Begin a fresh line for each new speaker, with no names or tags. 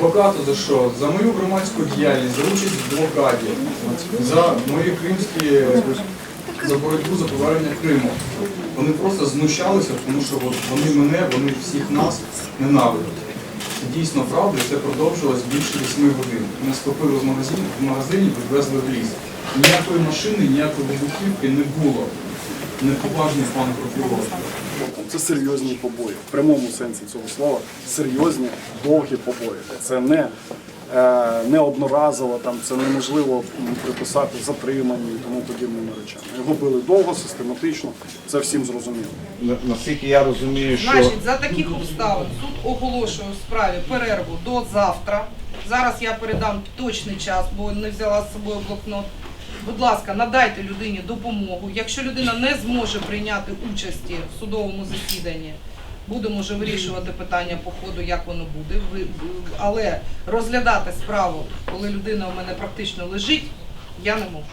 Багато за що? За мою громадську діяльність, за участь в блокаді, за мої кримські за боротьбу за повернення Криму. Вони просто знущалися, тому що вони мене, вони всіх нас ненавидять. Це дійсно правда, і це продовжилось більше 8 годин. Ми схопили з магазинів, в магазині, відвезли в ліс. Ніякої машини, ніякої вибухівки не було. Неповажний пан прокурор.
Це серйозні побої. В прямому сенсі цього слова серйозні, довгі побої. Це не, е, не одноразово, там, це неможливо приписати затримані і тому подібними речами. Його били довго, систематично, це всім зрозуміло.
На- Наскільки я розумію, що
Значить, за таких обставин суд оголошує у справі перерву до завтра. Зараз я передам точний час, бо не взяла з собою блокнот. Будь ласка, надайте людині допомогу. Якщо людина не зможе прийняти участі в судовому засіданні, будемо вже вирішувати питання по ходу, як воно буде. Але розглядати справу, коли людина у мене практично лежить, я не можу.